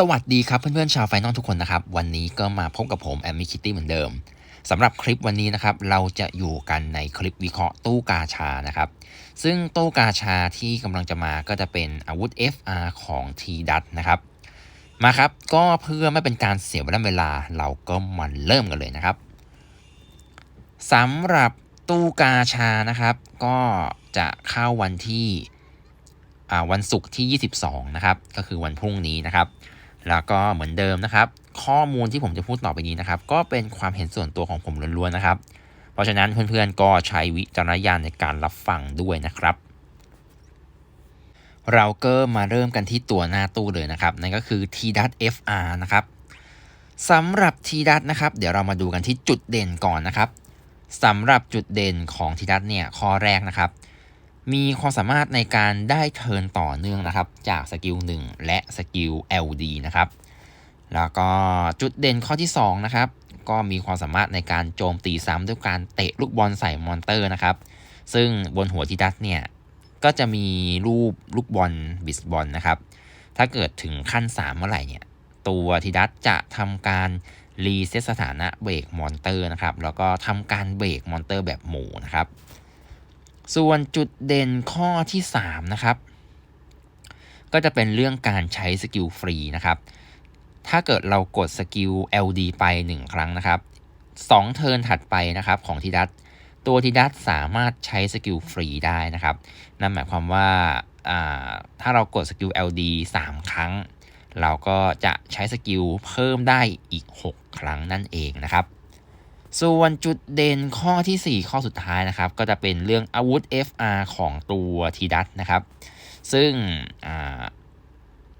สวัสดีครับเพื่อนๆชาวไฟนอลทุกคนนะครับ วันนี้ก็มาพบกับผมแอมมี่คิตตี้เหมือนเดิมสำหรับคลิปวันนี้นะครับเราจะอยู่กันในคลิปวิเคราะห์ตู้กาชานะครับ ซึ่งตู้กาชาที่กำลังจะมาก็จะเป็นอาวุธ FR ของ t d a t นะครับ มาครับก็เพื่อไม่เป็นการเสียเวลาเวลาเราก็มาเริ่มกันเลยนะครับสำหรับตู้กาชานะครับ ก็จะเข้าวันที่วันศุกร์ที่ 22 นะครับ ก็คือวันพรุ่งนี้นะครับ แล้วก็เหมือนเดิมนะครับ ข้อมูลที่ผมจะพูดต่อไปนี้นะครับ ก็เป็นความเห็นส่วนตัวของผมล้วนๆนะครับ เพราะฉะนั้นเพื่อนๆก็ใช้วิจารณญาณในการรับฟังด้วยนะครับ เราก็มาเริ่มกันที่ตัวหน้าตู้เลยนะครับ นั่นก็คือ t d a t FR นะครับสำหรับ t d a t นะครับ เดี๋ยวเรามาดูกันที่จุดเด่นก่อนนะครับสำหรับจุดเด่นของ t d a t เนี่ยข้อแรกนะครับ มีความสามารถในการได้เทิร์นต่อเนื่องนะครับ จากสกิล1และสกิล LD นะครับ แล้วก็จุดเด่นข้อที่2นะครับ ก็มีความสามารถในการโจมตีซ้ำด้วยการเตะลูกบอลใส่มอนเตอร์นะครับ ซึ่งบนหัวทีดัสเนี่ย ก็จะมีรูปลูกบอลบิสบอลนะครับ ถ้าเกิดถึงขั้น 3 เมื่อไหร่เนี่ย ตัวทีดัสจะทำการรีเซ็ตสถานะเบรกมอนเตอร์นะครับ แล้วก็ทำการเบรกมอนเตอร์แบบหมู่นะครับ ส่วนจุดเด่นข้อที่ 3 นะครับ ก็จะเป็นเรื่องการใช้สกิลฟรีนะครับ ถ้าเกิดเรากดสกิล LD ไป 1 ครั้งนะครับ2เทิร์นถัดไปนะครับของทีดัตตัวทีดัตสามารถใช้สกิลฟรีได้นะครับ นั่นหมายความว่าถ้าเรากดสกิล LD 3 ครั้ง เราก็จะใช้สกิลเพิ่มได้อีก 6 ครั้งนั่นเองนะครับ ส่วนจุดเด่นข้อที่ 4 ข้อสุดท้ายนะครับ ก็จะเป็นเรื่องอาวุธ FR ของตัวทีดัตนะครับ ซึ่ง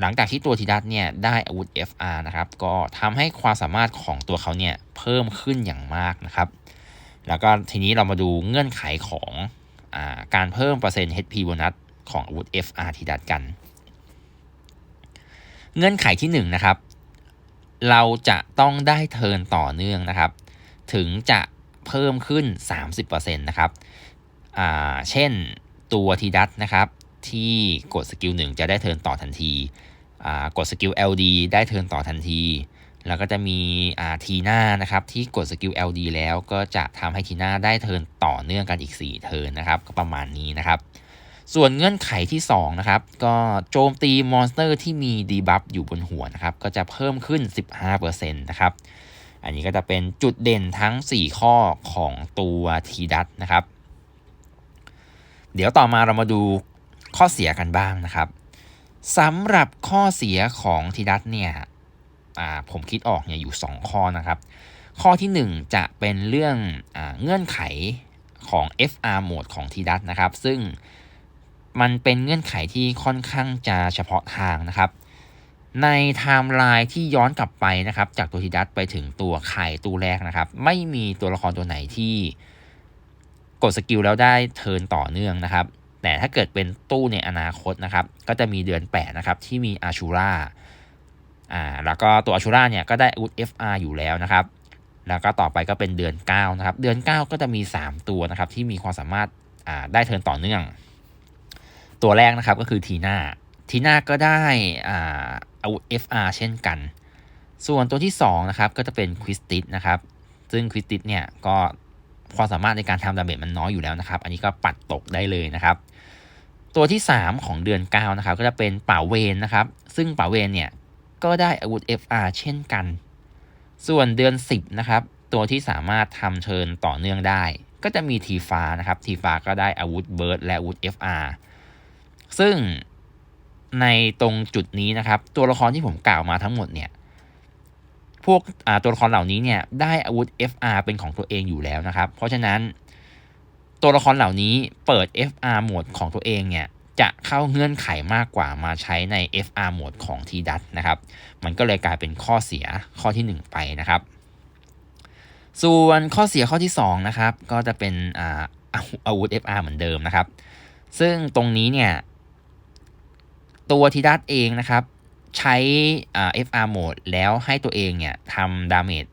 หลังจากที่ตัวทีดัตเนี่ยได้อาวุธ FR นะครับ ก็ทำให้ความสามารถของตัวเขาเนี่ยเพิ่มขึ้นอย่างมากนะครับ แล้วก็ทีนี้เรามาดูเงื่อนไขของอการเพิ่มเปอร์เซ็นต์ HP โบนัสของอาวุธ FR ทีดัตกัน เงื่อนไขที่1นะครับเราจะต้องได้เทิร์นต่อเนื่องนะครับ ถึงจะเพิ่มขึ้น 30%นะครับเช่นตัวทีดัตนะครับ ที่กดสกิลหนึ่งจะได้เทิร์นต่อทันทีกดสกิล LD ได้เทิร์นต่อทันที แล้วก็จะมีทีหน้านะครับ ที่กดสกิล LD แล้วก็จะทำให้ทีหน้าได้เทิร์นต่อเนื่องกันอีก 4 เทิร์นนะครับ ก็ประมาณนี้นะครับส่วนเงื่อนไขที่ 2 นะครับ ก็โจมตีมอนสเตอร์ที่มีดีบัฟอยู่บนหัวนะครับ ก็จะเพิ่มขึ้น 15%นะครับ อันนี้ก็จะเป็นจุดเด่นทั้ง 4 ข้อของตัวทีดัตนะครับ เดี๋ยวต่อมาเรามาดูข้อเสียกันบ้างนะครับสำหรับข้อเสียของทีดัตเนี่ยผมคิดออกเนี่ยอยู่ 2 ข้อนะครับ ข้อที่ 1 จะเป็นเรื่องอเงื่อนไขของ FR โหมดของทีดัตนะครับ ซึ่งมันเป็นเงื่อนไขที่ค่อนข้างจะเฉพาะทางนะครับ ในไทม์ไลน์ที่ย้อนกลับไปนะครับ จากตัวทีดัตไปถึงตัวไข่ตัวแรกนะครับ ไม่มีตัวละครตัวไหนที่กดสกิลแล้วได้เทิร์นต่อเนื่องนะครับ แต่ถ้าเกิดเป็นตู้ในอนาคตนะครับ ก็จะมีเดือน 8 นะครับ ที่มีอาชูราอ่าแล้วก็ตัวอาชูราเนี่ยก็ได้อุด FR อยู่แล้วนะครับ แล้วก็ต่อไปก็เป็นเดือน 9 นะครับ เดือน 9 ก็จะมี 3 ตัวนะครับ ที่มีความสามารถอ่าได้เทิร์นต่อเนื่อง ตัวแรกนะครับก็คือทีน่าทีน่าก็ได้อ่า อาวุธ FR เช่นกัน ส่วนตัวที่2นะครับก็จะเป็นควิสติสนะครับซึ่งควิสติสเนี่ยก็ความสามารถในการทำดาเมจมันน้อยอยู่แล้วนะครับ อันนี้ก็ปัดตกได้เลยนะครับ ตัวที่ 3 ของเดือน9นะครับก็จะเป็นป่าเวนนะครับ ซึ่งป่าเวนเนี่ยก็ได้อาวุธ FR เช่นกัน ส่วนเดือน 10นะครับตัวที่สามารถทำเชิญต่อเนื่องได้ ก็จะมีทีฟ้านะครับทีฟ้าก็ได้อาวุธเบิร์ดและอาวุธ FR ซึ่ง ในตรงจุดนี้นะครับ ตัวละครที่ผมกล่าวมาทั้งหมดเนี่ยพวกตัวละครเหล่านี้เนี่ยได้อาวุธ FR เป็นของตัวเองอยู่แล้วนะครับ เพราะฉะนั้น ตัวละครเหล่านี้เปิด FR โหมดของตัวเองเนี่ยจะเข้าเงื่อนไขมากกว่ามาใช้ใน FR โหมดของทีดัตนะครับ มันก็เลยกลายเป็นข้อเสียข้อที่ 1 ไปนะครับ ส่วนข้อเสียข้อที่2นะครับก็จะเป็นอาวุธ FR เหมือนเดิมนะครับ ซึ่งตรงนี้เนี่ย ตัวทีดัตเองนะครับ ใช้ FR โหมดแล้วให้ตัวเองเนี่ยทำดาเมจ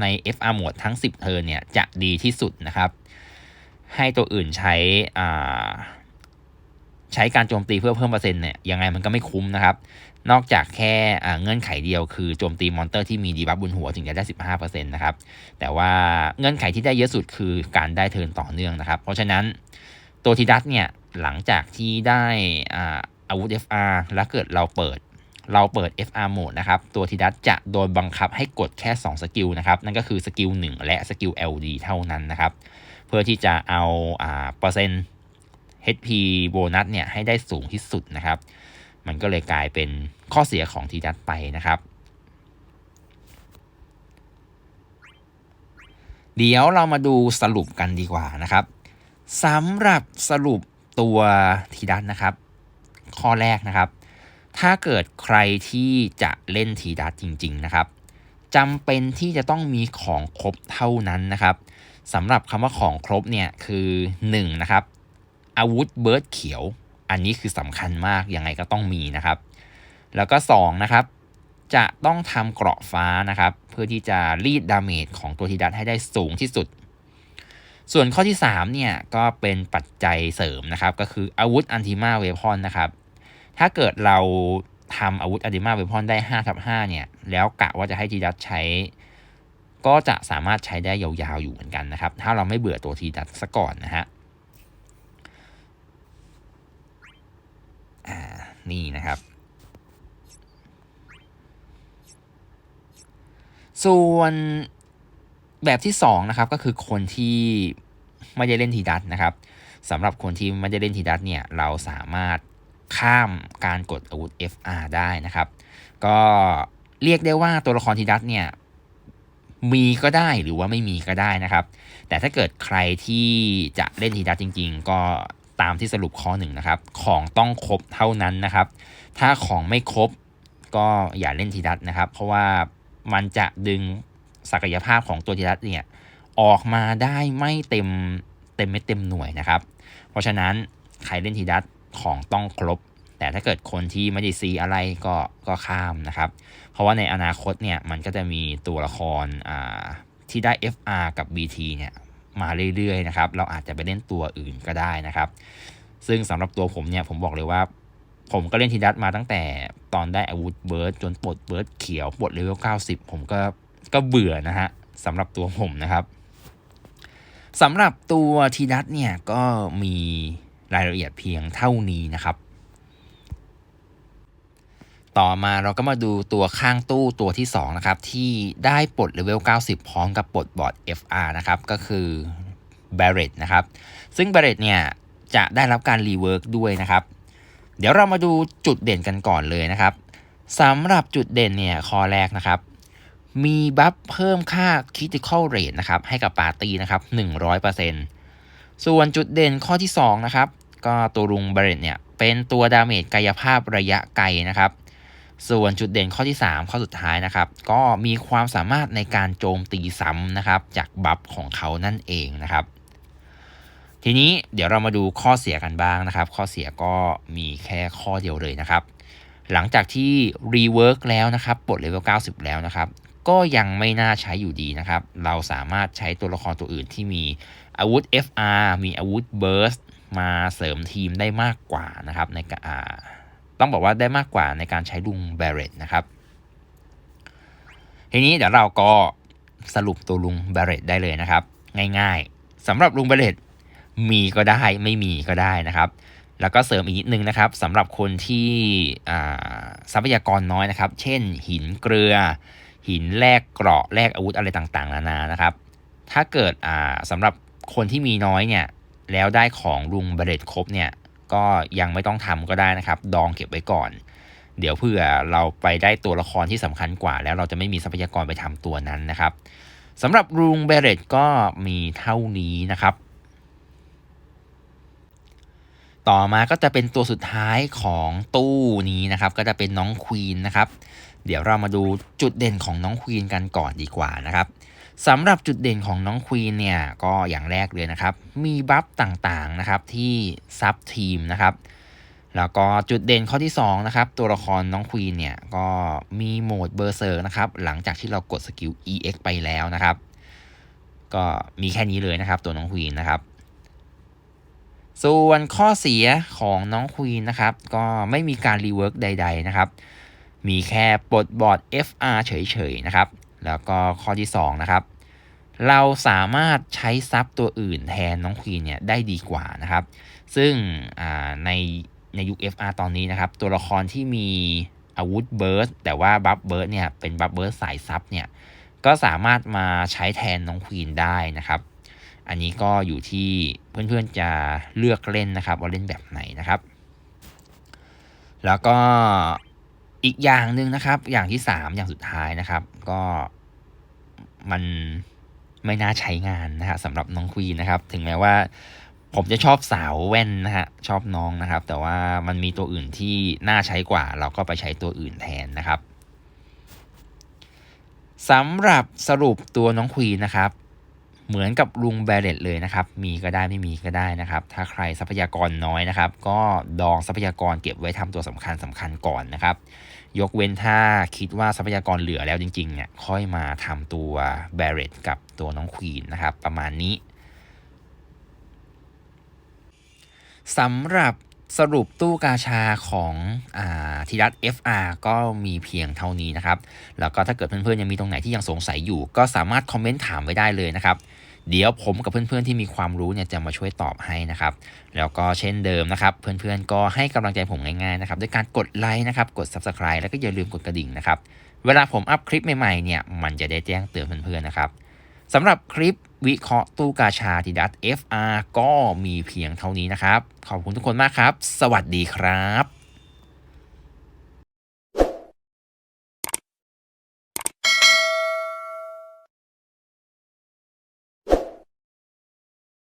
ใน FR โหมดทั้ง 10 เทิร์นเนี่ยจะดีที่สุดนะครับ ให้ตัวอื่นใช้ใช้การโจมตีเพื่อเพิ่มเปอร์เซ็นต์เนี่ยยังไงมันก็ไม่คุ้มนะครับ นอกจากแค่เงื่อนไขเดียวคือโจมตีมอนเตอร์ที่มีดีบัฟบนหัวถึงจะได้ 15%นะครับ แต่ว่าเงื่อนไขที่ได้เยอะสุดคือการได้เทิร์นต่อเนื่องนะครับ เพราะฉะนั้นตัวทีดัสเนี่ยหลังจากที่ได้ อาวุธ FR แล้วเกิดเราเปิด เราเปิด FR โหมดนะครับ ตัวทีดัสจะโดนบังคับให้กดแค่ 2 สกิลนะครับ นั่นก็คือสกิล1และสกิล LD เท่านั้นนะครับ เพื่อที่จะเอาอ่าเปอร์เซ็นต์ HP โบนัสเนี่ยให้ได้สูงที่สุดนะครับ มันก็เลยกลายเป็นข้อเสียของทีดัสไปนะครับเดี๋ยวเรามาดูสรุปกันดีกว่านะครับสำหรับสรุปตัวทีดัสนะครับ ข้อแรกนะครับ ถ้าเกิดใครที่จะเล่นทีดัสจริง ๆ นะครับจำเป็นที่จะต้องมีของครบเท่านั้นนะครับสำหรับคำว่าของครบเนี่ยคือ1นะครับอาวุธเบิร์ดเขียว อันนี้คือสำคัญมากยังไงก็ต้องมีนะครับ แล้วก็2นะครับจะต้องทำเกราะฟ้านะครับ เพื่อที่จะรีดดาเมจของตัวทีดัสให้ได้สูงที่สุด ส่วนข้อที่3เนี่ยก็เป็นปัจจัยเสริมนะครับ ก็คืออาวุธอันติมาเวพอนนะครับ ถ้าเกิดเราทำอาวุธอดิมาเวพอนได้5ทับ5เนี่ย แล้วกะว่าจะให้ทีดัตใช้ ก็จะสามารถใช้ได้ยาวๆอยู่เหมือนกันนะครับ ถ้าเราไม่เบื่อตัวทีดัตซะก่อนนะฮะนี่นะครับส่วน แบบที่2นะครับก็คือคนที่ไม่ได้เล่นทีดัตนะครับสำหรับคนที่ไม่ได้เล่นทีดัตเนี่ยเราสามารถข้ามการกดอาวุธ FR ได้นะครับ ก็เรียกได้ว่าตัวละครทีดัสเนี่ยมีก็ได้หรือว่าไม่มีก็ได้นะครับ แต่ถ้าเกิดใครที่จะเล่นทีดัสจริง ๆ ก็ตามที่สรุปข้อหนึ่งนะครับ ของต้องครบเท่านั้นนะครับ ถ้าของไม่ครบก็อย่าเล่นทีดัสนะครับ เพราะว่ามันจะดึง ศักยภาพของตัวทีดัสเนี่ยออกมาได้ไม่เต็มเต็มเม็ดเต็มหน่วยนะครับ เพราะฉะนั้นใครเล่นทีดัสของต้องครบ แต่ถ้าเกิดคนที่ไม่ได้ซีอะไรก็ก็ข้ามนะครับ เพราะว่าในอนาคตเนี่ยมันก็จะมีตัวละครที่ได้ FR กับ BT เนี่ยมาเรื่อยๆนะครับ เราอาจจะไปเล่นตัวอื่นก็ได้นะครับ ซึ่งสำหรับตัวผมเนี่ยผมบอกเลยว่า ผมก็เล่นทีดัตมาตั้งแต่ตอนได้อาวุธเบิร์ดจนปลดเบิร์ดเขียวปลดเลเวล90 ผมก็ ก็เบื่อนะฮะสำหรับตัวผมนะครับสำหรับตัวทีดัตเนี่ยก็มีรายละเอียดเพียงเท่านี้นะครับ ต่อมาเราก็มาดูตัวข้างตู้ตัวที่ 2 นะครับ ที่ได้ปลดเลเวล 90 พร้อมกับปลดบอร์ด FR นะครับ ก็คือ Barret นะครับ ซึ่ง Barret เนี่ยจะได้รับการรีเวิร์กด้วยนะครับ เดี๋ยวเรามาดูจุดเด่นกันก่อนเลยนะครับสำหรับจุดเด่นเนี่ยข้อแรกนะครับ มีบัฟเพิ่มค่า Critical Rate นะครับให้กับปาร์ตี้นะครับ 100%ส่วนจุดเด่นข้อที่ 2 นะครับ ก็ตัวรุงเบรเรตเนี่ย เป็นตัวดาเมจกายภาพระยะไกลนะครับ ส่วนจุดเด่นข้อที่ 3 ข้อสุดท้ายนะครับ ก็มีความสามารถในการโจมตีซ้ำนะครับ จากบัฟของเขานั่นเองนะครับ ทีนี้เดี๋ยวเรามาดูข้อเสียกันบ้างนะครับ ข้อเสียก็มีแค่ข้อเดียวเลยนะครับหลังจากที่รีเวิร์กแล้วนะครับปลดเลเวล90 แล้วนะครับ ก็ยังไม่น่าใช้อยู่ดีนะครับ เราสามารถใช้ตัวละครตัวอื่นที่มีอาวุธ FR มีอาวุธ Burst มาเสริมทีมได้มากกว่านะครับในการต้องบอกว่าได้มากกว่าในการใช้ลุงเบเรตนะครับ ทีนี้เดี๋ยวเราก็สรุปตัวลุงเบเรตได้เลยนะครับ ง่ายๆสำหรับลุงเบเรตมีก็ได้ไม่มีก็ได้นะครับ แล้วก็เสริมอีกนิดนึงนะครับสำหรับคนที่ทรัพยากรน้อยนะครับ เช่นหินเกลือ หินแลกเกราะแลกอาวุธอะไรต่างๆ นานานะครับ ถ้าเกิดอ่าสำหรับคนที่มีน้อยเนี่ยแล้วได้ของลุงเบรดครบเนี่ยก็ยังไม่ต้องทำก็ได้นะครับ ดองเก็บไว้ก่อน เดี๋ยวเผื่อเราไปได้ตัวละครที่สำคัญกว่า แล้วเราจะไม่มีทรัพยากรไปทำตัวนั้นนะครับสำหรับลุงเบรดก็มีเท่านี้นะครับ ต่อมาก็จะเป็นตัวสุดท้ายของตู้นี้นะครับ ก็จะเป็นน้องควีนนะครับ เดี๋ยวเรามาดูจุดเด่นของน้องควีนกันก่อนดีกว่านะครับสำหรับจุดเด่นของน้องควีนเนี่ยก็อย่างแรกเลยนะครับ มีบัฟต่างๆนะครับที่ซับทีมนะครับแล้วก็จุดเด่นข้อที่2นะครับตัวละครน้องควีนเนี่ยก็มีโหมดเบอร์เซอร์นะครับหลังจากที่เรากดสกิล EX ไปแล้วนะครับ ก็มีแค่นี้เลยนะครับ ตัวน้องควีนนะครับ ส่วนข้อเสียของน้องควีนนะครับ ก็ไม่มีการรีเวิร์กใด ๆนะครับ มีแค่ปลดบอร์ด FR เฉยๆนะครับ แล้วก็ข้อที่2นะครับ เราสามารถใช้ซับตัวอื่นแทนน้องควีนเนี่ยได้ดีกว่านะครับ ซึ่งในในยุค FR ตอนนี้นะครับ ตัวละครที่มีอาวุธเบิร์สแต่ว่าบัฟเบิร์สเนี่ยเป็นบัฟเบิร์สสายซับเนี่ยก็สามารถมาใช้แทนน้องควีนได้นะครับ อันนี้ก็อยู่ที่เพื่อนๆจะเลือกเล่นนะครับ ว่าเล่นแบบไหนนะครับ แล้วก็ อีกอย่างหนึ่งนะครับ อย่างที่3อย่างสุดท้ายนะครับ ก็มันไม่น่าใช้งานนะฮะสำหรับน้องควีนนะครับ ถึงแม้ว่าผมจะชอบสาวแว่นนะฮะชอบน้องนะครับ แต่ว่ามันมีตัวอื่นที่น่าใช้กว่า เราก็ไปใช้ตัวอื่นแทนนะครับสำหรับสรุปตัวน้องควีนนะครับ เหมือนกับลุงแบรเลตเลยนะครับ มีก็ได้ไม่มีก็ได้นะครับ ถ้าใครทรัพยากรน้อยนะครับ ก็ดองทรัพยากรเก็บไว้ทำตัวสำคัญสำคัญก่อนนะครับ ยกเว้นถ้าคิดว่าทรัพยากรเหลือแล้วจริงๆเนี่ยค่อยมาทำตัวแบรเลตกับตัวน้องควีนนะครับ ประมาณนี้สำหรับ สรุปตู้กาชาของทีรัต FR ก็มีเพียงเท่านี้นะครับ แล้วก็ถ้าเกิดเพื่อนๆยังมีตรงไหนที่ยังสงสัยอยู่ ก็สามารถคอมเมนต์ถามไว้ได้เลยนะครับ เดี๋ยวผมกับเพื่อนๆที่มีความรู้เนี่ยจะมาช่วยตอบให้นะครับ แล้วก็เช่นเดิมนะครับ เพื่อนๆก็ให้กำลังใจผมง่ายๆนะครับด้วยการกดไลค์นะครับ กด Subscribe แล้วก็อย่าลืมกดกระดิ่งนะครับ เวลาผมอัพคลิปใหม่ๆเนี่ยมันจะได้แจ้งเตือนเพื่อนๆนะครับ สำหรับคลิปวิเคราะห์ตู้กาชาทีดัต FR ก็มีเพียงเท่านี้นะครับ ขอบคุณทุกคนมากครับ สวัสดีครับ